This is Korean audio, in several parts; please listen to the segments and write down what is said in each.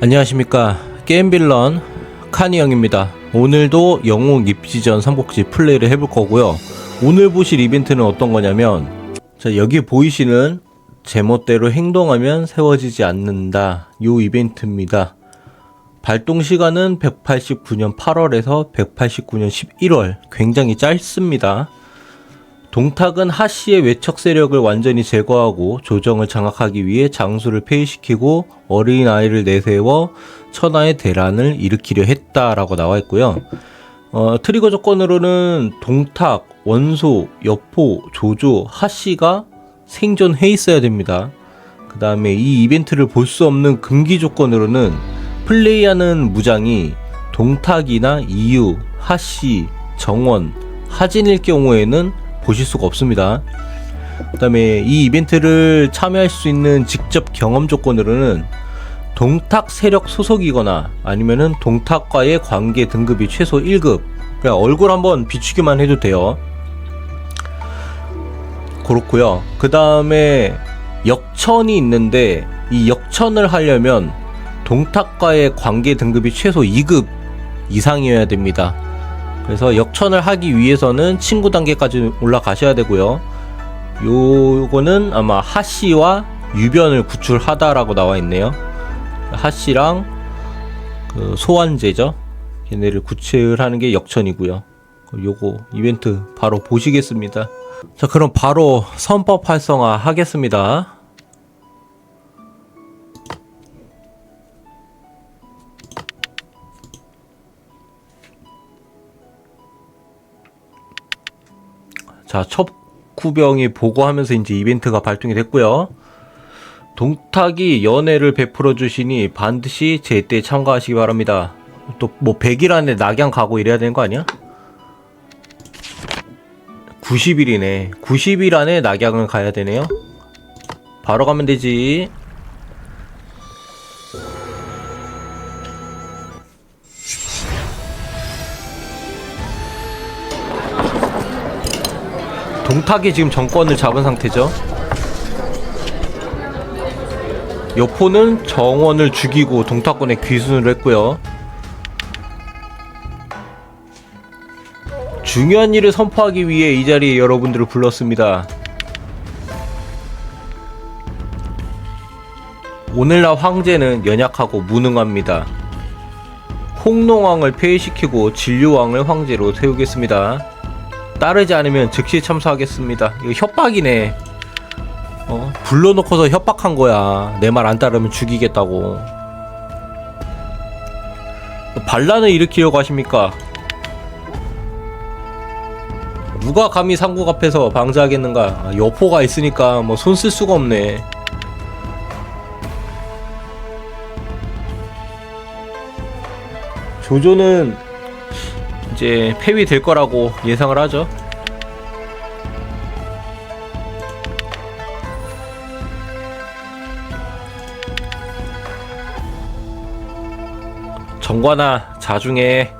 안녕하십니까. 게임빌런 카니 형입니다. 오늘도 영웅 입지전 삼국지 플레이를 해볼 거고요. 오늘 보실 이벤트는 어떤 거냐면 자 여기 보이시는 제멋대로 행동하면 세워지지 않는다. 요 이벤트입니다. 발동 시간은 189년 8월에서 189년 11월. 굉장히 짧습니다 동탁은 하씨의 외척 세력을 완전히 제거하고 조정을 장악하기 위해 장수를 폐위시키고 어린 아이를 내세워 천하의 대란을 일으키려 했다라고 나와 있고요. 어, 트리거 조건으로는 동탁, 원소, 여포, 조조, 하씨가 생존해 있어야 됩니다. 그 다음에 이 이벤트를 볼 수 없는 금기 조건으로는 플레이하는 무장이 동탁이나 이유, 하씨, 정원, 하진일 경우에는 보실 수가 없습니다. 그 다음에 이 이벤트를 참여할 수 있는 직접 경험 조건으로는 동탁 세력 소속이거나 아니면은 동탁과의 관계 등급이 최소 1급. 그냥 얼굴 한번 비추기만 해도 돼요. 그렇고요. 그 다음에 역천이 있는데 이 역천을 하려면 동탁과의 관계 등급이 최소 2급 이상이어야 됩니다. 그래서 역천을 하기 위해서는 친구 단계까지 올라가셔야 되고요. 요거는 아마 하씨와 유변을 구출하다라고 나와 있네요. 하씨랑 그 소환제죠. 얘네를 구출하는 게 역천이고요. 요거 이벤트 바로 보시겠습니다. 자, 그럼 바로 선법 활성화 하겠습니다. 자, 첩구병이 보고하면서 이제 이벤트가 발동이 됐고요. 동탁이 연애를 베풀어 주시니 반드시 제때 참가하시기 바랍니다. 또 뭐 100일 안에 낙양 가고 이래야 되는 거 아니야? 90일이네. 90일 안에 낙양을 가야 되네요. 바로 가면 되지. 동탁이 지금 정권을 잡은 상태죠. 여포는 정원을 죽이고 동탁군에 귀순을 했고요. 중요한 일을 선포하기 위해 이 자리에 여러분들을 불렀습니다. 오늘날 황제는 연약하고 무능합니다. 홍농왕을 폐위시키고 진류왕을 황제로 세우겠습니다. 따르지 않으면 즉시 참수하겠습니다. 이거 협박이네. 어? 불러놓고서 협박한 거야. 내 말 안 따르면 죽이겠다고. 반란을 일으키려고 하십니까? 누가 감히 상국 앞에서 방자하겠는가? 아, 여포가 있으니까 뭐 손 쓸 수가 없네. 조조는 이제 폐위될 거라고 예상을 하죠. 정관아 자중해.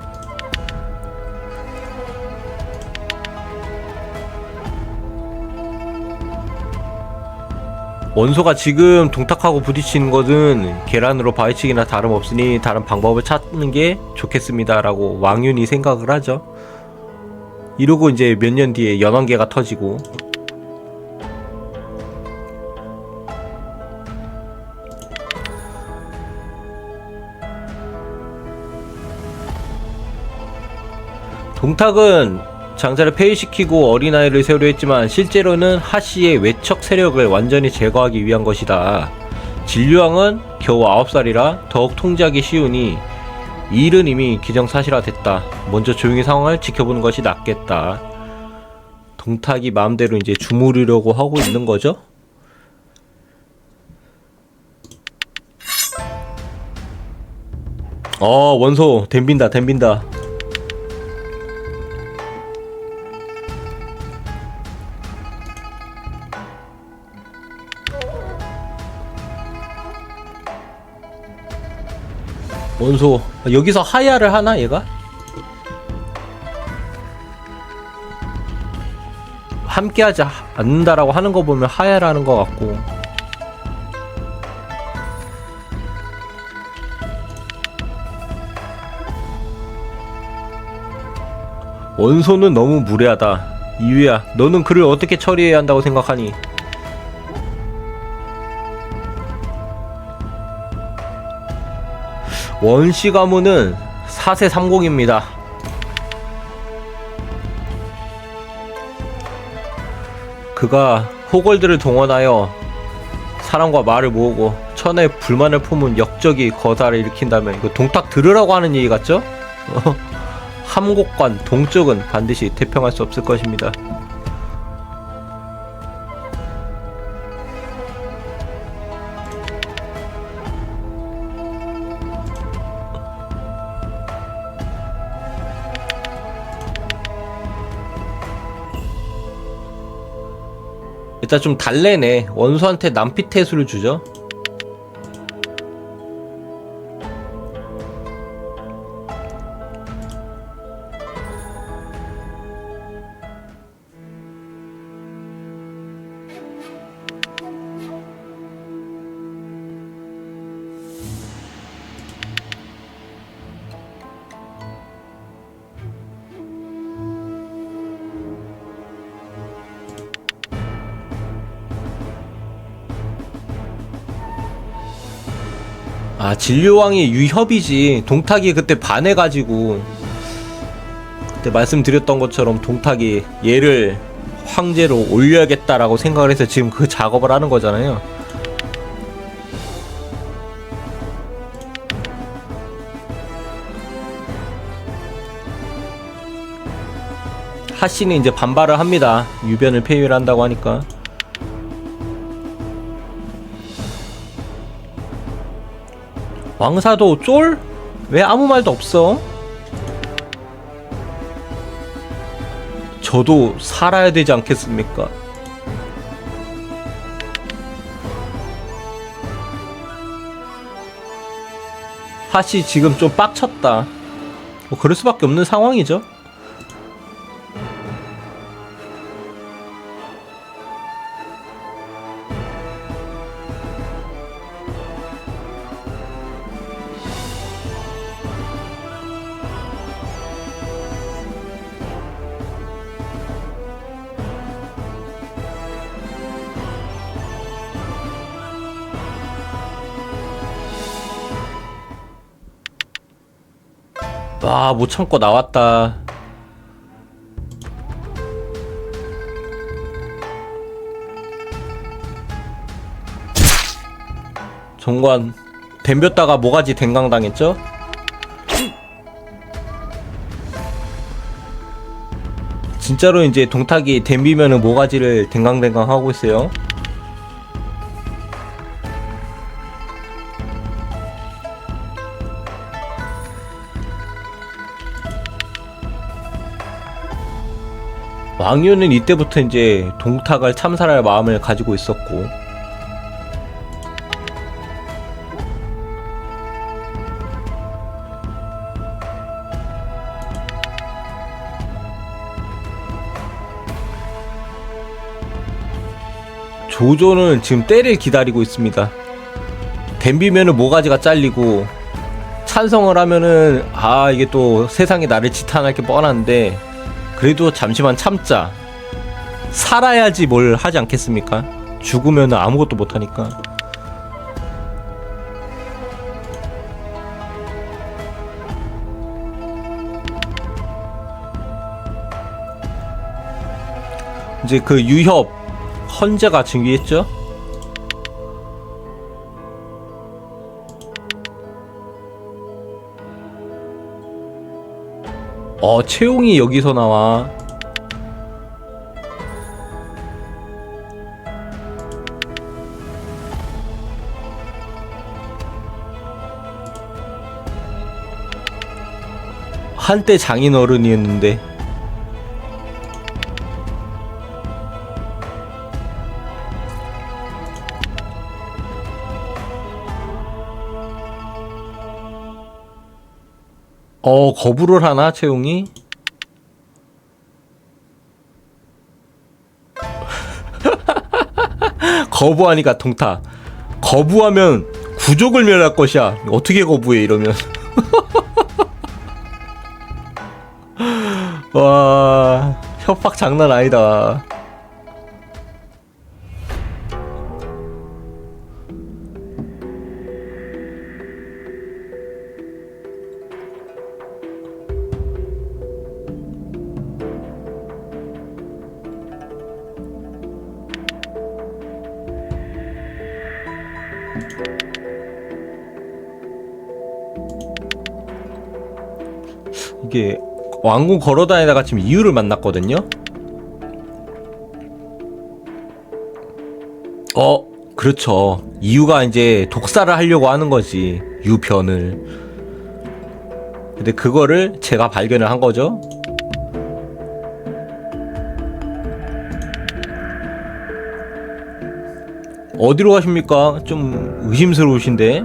원소가 지금 동탁하고 부딪히는 것은 계란으로 바위치기나 다름없으니 다른 방법을 찾는 게 좋겠습니다 라고 왕윤이 생각을 하죠. 이러고 이제 몇 년 뒤에 연왕계가 터지고 동탁은 장자를 폐위시키고 어린아이를 세우려 했지만 실제로는 하씨의 외척 세력을 완전히 제거하기 위한 것이다. 진류왕은 겨우 9살이라 더욱 통제하기 쉬우니 이 일은 이미 기정사실화됐다. 먼저 조용히 상황을 지켜보는 것이 낫겠다. 동탁이 마음대로 이제 주무르려고 하고 있는 거죠? 어 원소 댐빈다 댐빈다 원소. 여기서 하야를 하나 얘가? 함께하지 않는다라고 하는 거 보면 하야라는 거 같고. 원소는 너무 무례하다. 이유야 너는 그를 어떻게 처리해야 한다고 생각하니? 원시 가문은 4세 30입니다. 그가 호걸들을 동원하여 사람과 말을 모으고 천에 불만을 품은 역적이 거사를 일으킨다면 이거 동탁 들으라고 하는 얘기 같죠? 함곡관 동쪽은 반드시 태평할 수 없을 것입니다. 일단 좀 달래네. 원수한테 남피 태수를 주죠. 아 진료왕이 유협이지. 동탁이 그때 반해가지고 그때 말씀드렸던 것처럼 동탁이 얘를 황제로 올려야겠다라고 생각을 해서 지금 그 작업을 하는 거잖아요. 하씨는 이제 반발을 합니다. 유변을 폐위를 한다고 하니까 왕사도 쫄? 왜 아무 말도 없어? 저도 살아야 되지 않겠습니까? 하시 지금 좀 빡쳤다. 뭐 그럴 수밖에 없는 상황이죠. 아, 못 참고 나왔다. 정관 댐볐다가 모가지 댕강 당했죠? 진짜로 이제 동탁이 댐비면은 모가지를 댕강댕강 하고 있어요. 왕유는 이때부터 이제 동탁을 참살할 마음을 가지고 있었고 조조는 지금 때를 기다리고 있습니다. 댐비면은 모가지가 잘리고 찬성을 하면은 아 이게 또 세상이 나를 지탄할 게 뻔한데 그래도 잠시만 참자. 살아야지 뭘 하지 않겠습니까? 죽으면 아무것도 못하니까. 이제 그 유협 헌재가 증기했죠? 어, 채용이 여기서 나와. 한때 장인 어른이었는데 어 거부를 하나 채용이? 거부하니까 통타. 거부하면 구족을 멸할 것이야. 어떻게 거부해 이러면? 와 협박 장난 아니다. 이게 왕궁 걸어다니다가 지금 이유를 만났거든요. 어, 그렇죠. 이유가 이제 독사를 하려고 하는 거지. 유변을. 근데 그거를 제가 발견을 한 거죠. 어디로 가십니까? 좀 의심스러우신데.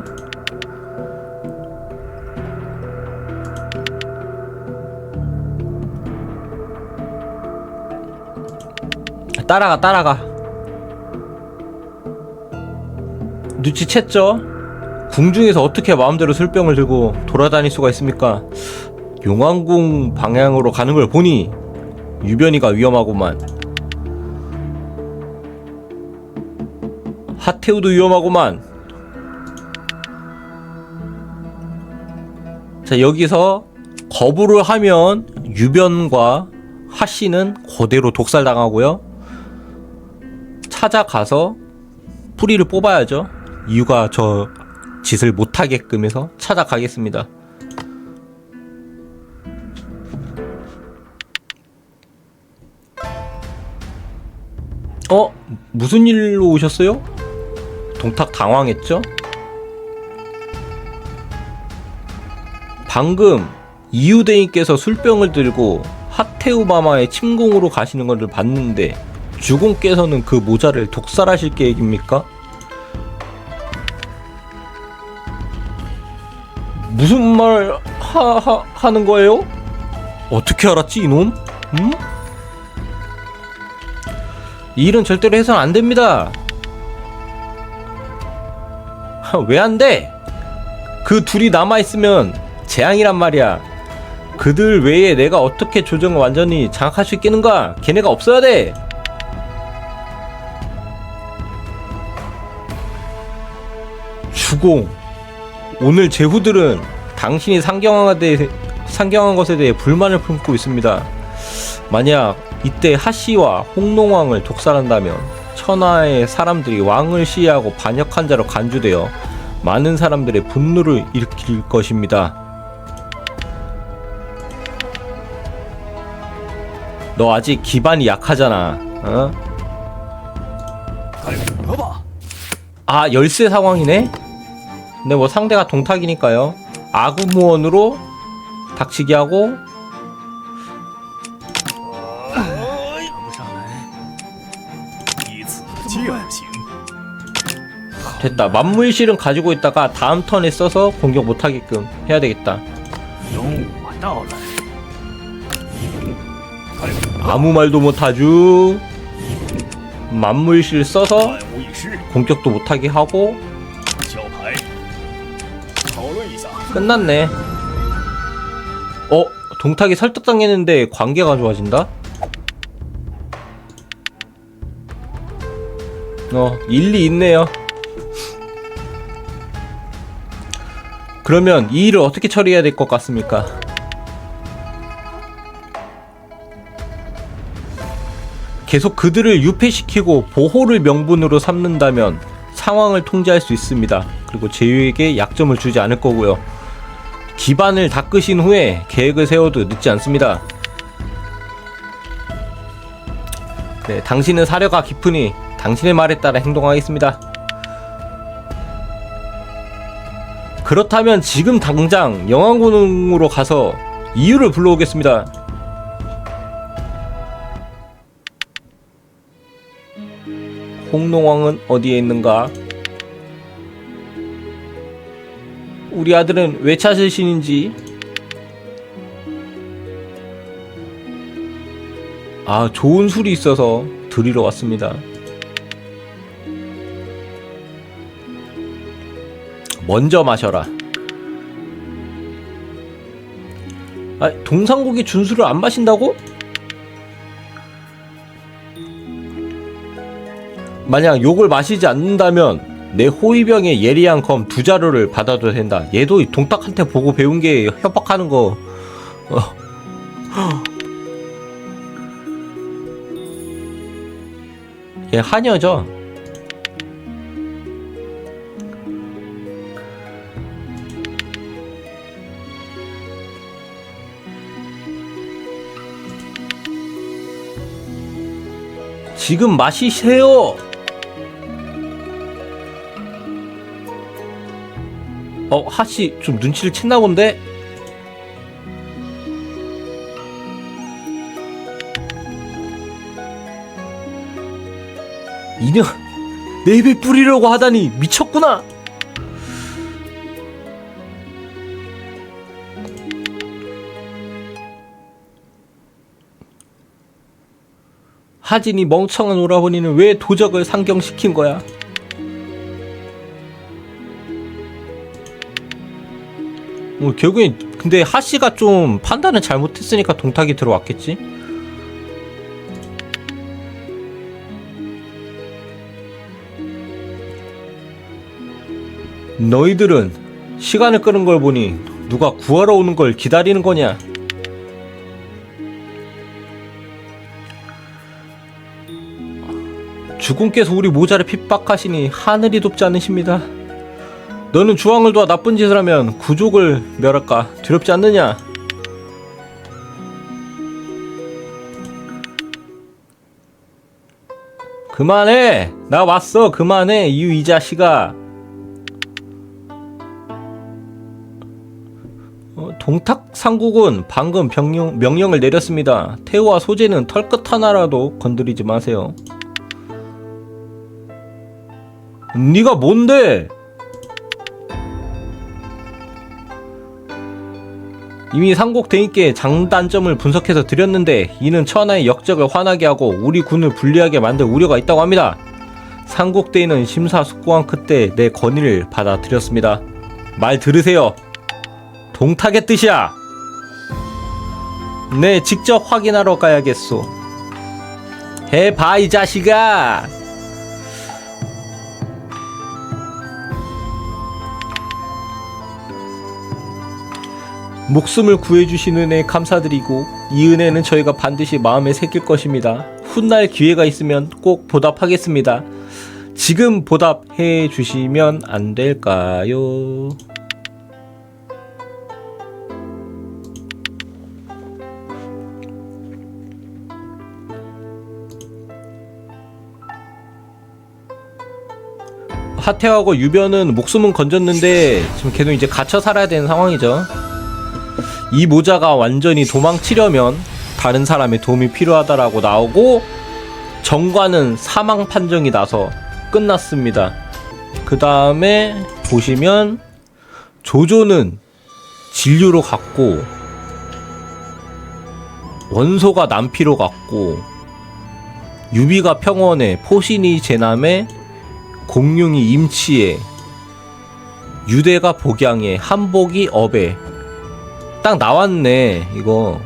따라가 따라가 눈치챘죠? 궁중에서 어떻게 마음대로 술병을 들고 돌아다닐 수가 있습니까? 용왕궁 방향으로 가는 걸 보니 유변이가 위험하구만 하태우도 위험하구만 자 여기서 거부를 하면 유변과 하씨는 그대로 독살당하고요 찾아가서 뿌리를 뽑아야죠. 이유가 저 짓을 못하게끔 해서 찾아가겠습니다. 어? 무슨 일로 오셨어요? 동탁 당황했죠? 방금 이유대인께서 술병을 들고 하테우마마의 침공으로 가시는 것을 봤는데 주공께서는 그 모자를 독살하실 계획입니까? 무슨 말 하, 하, 하는 거예요? 어떻게 알았지 이놈? 응? 이 일은 절대로 해서는 안 됩니다. 왜 안 돼? 그 둘이 남아 있으면 재앙이란 말이야. 그들 외에 내가 어떻게 조정을 완전히 장악할 수 있겠는가? 걔네가 없어야 돼. 주공. 오늘 제 후들은 당신이 상경한, 대, 상경한 것에 대해 불만을 품고 있습니다. 만약 이때 하씨와 홍농왕을 독살한다면 천하의 사람들이 왕을 시해하고 반역한 자로 간주되어 많은 사람들의 분노를 일으킬 것입니다. 너 아직 기반이 약하잖아. 어? 아 열쇠 상황이네. 근데 뭐 상대가 동탁이니까요. 아구무원으로 닥치기하고 됐다. 만물실은 가지고 있다가 다음 턴에 써서 공격 못하게끔 해야 되겠다. 아무 말도 못하쥬. 만물실 써서 공격도 못하게 하고 끝났네. 어? 동탁이 설득당했는데 관계가 좋아진다? 어, 일리 있네요. 그러면 이 일을 어떻게 처리해야 될 것 같습니까? 계속 그들을 유폐시키고 보호를 명분으로 삼는다면 상황을 통제할 수 있습니다. 그리고 제유에게 약점을 주지 않을 거고요. 기반을 닦으신 후에 계획을 세워도 늦지 않습니다. 네, 당신은 사려가 깊으니 당신의 말에 따라 행동하겠습니다. 그렇다면 지금 당장 영왕군으로 가서 이유를 불러오겠습니다. 홍농왕은 어디에 있는가? 우리 아들은 왜 찾으시는지. 아 좋은 술이 있어서 드리러 왔습니다. 먼저 마셔라. 아, 동상국이 준수를 안 마신다고? 만약 욕을 마시지 않는다면 내 호위병의 예리한 검 두 자루를 받아도 된다. 얘도 이 동탁한테 보고 배운 게 협박하는 거. 어. 얘 하녀죠. 지금 마시세요. 어, 하씨 좀 눈치를 챘나 본데? 이년 내 입에 뿌리려고 하다니 미쳤구나. 하진이 멍청한 오라버니는 왜 도적을 상경시킨 거야? 뭐 결국엔 근데 하씨가 좀 판단을 잘못했으니까 동탁이 들어왔겠지? 너희들은 시간을 끄는 걸 보니 누가 구하러 오는 걸 기다리는 거냐? 주군께서 우리 모자를 핍박하시니 하늘이 돕지 않으십니다. 너는 주왕을 도와 나쁜 짓을 하면 구족을 멸할까 두렵지 않느냐? 그만해! 나 왔어! 그만해! 이유 이 자식아! 어, 동탁 상국은 방금 병령, 명령을 내렸습니다. 태우와 소재는 털끝 하나라도 건드리지 마세요. 네가 뭔데? 이미 상곡 대인께 장단점을 분석해서 드렸는데 이는 천하의 역적을 화나게 하고 우리 군을 불리하게 만들 우려가 있다고 합니다. 상곡 대인은 심사숙고한 그때 내 건의를 받아들였습니다. 말 들으세요. 동탁의 뜻이야. 네, 직접 확인하러 가야겠소. 해봐 이 자식아. 목숨을 구해주신 은혜 감사드리고 이 은혜는 저희가 반드시 마음에 새길 것입니다. 훗날 기회가 있으면 꼭 보답하겠습니다. 지금 보답해 주시면 안 될까요? 하태하고 유변은 목숨은 건졌는데 지금 걔도 이제 갇혀 살아야 되는 상황이죠. 이 모자가 완전히 도망치려면 다른 사람의 도움이 필요하다라고 나오고 정관은 사망 판정이 나서 끝났습니다. 그 다음에 보시면 조조는 진료로 갔고 원소가 남피로 갔고 유비가 평원에 포신이 제남에 공룡이 임치에 유대가 복양에 한복이 업에 딱 나왔네 이거.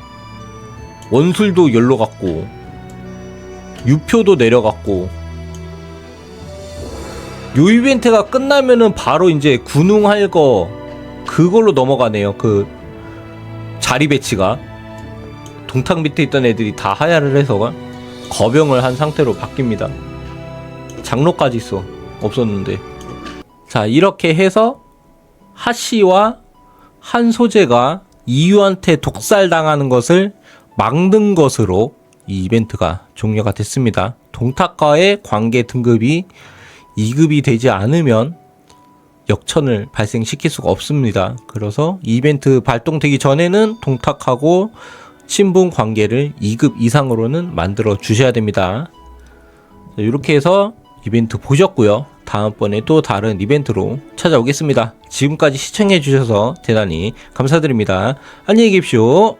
원술도 열로 갔고 유표도 내려갔고. 요 이벤트가 끝나면은 바로 이제 군웅할 거 그걸로 넘어가네요 그 자리 배치가. 동탁 밑에 있던 애들이 다 하야를 해서가 거병을 한 상태로 바뀝니다. 장로까지 있어 없었는데. 자 이렇게 해서 하씨와 한소재가 이유한테 독살당하는 것을 막는 것으로 이 이벤트가 종료가 됐습니다. 동탁과의 관계 등급이 2급이 되지 않으면 역천을 발생시킬 수가 없습니다. 그래서 이벤트 발동되기 전에는 동탁하고 친분 관계를 2급 이상으로는 만들어 주셔야 됩니다. 이렇게 해서 이벤트 보셨고요. 다음번에 또 다른 이벤트로 찾아오겠습니다. 지금까지 시청해 주셔서 대단히 감사드립니다. 안녕히 계십시오.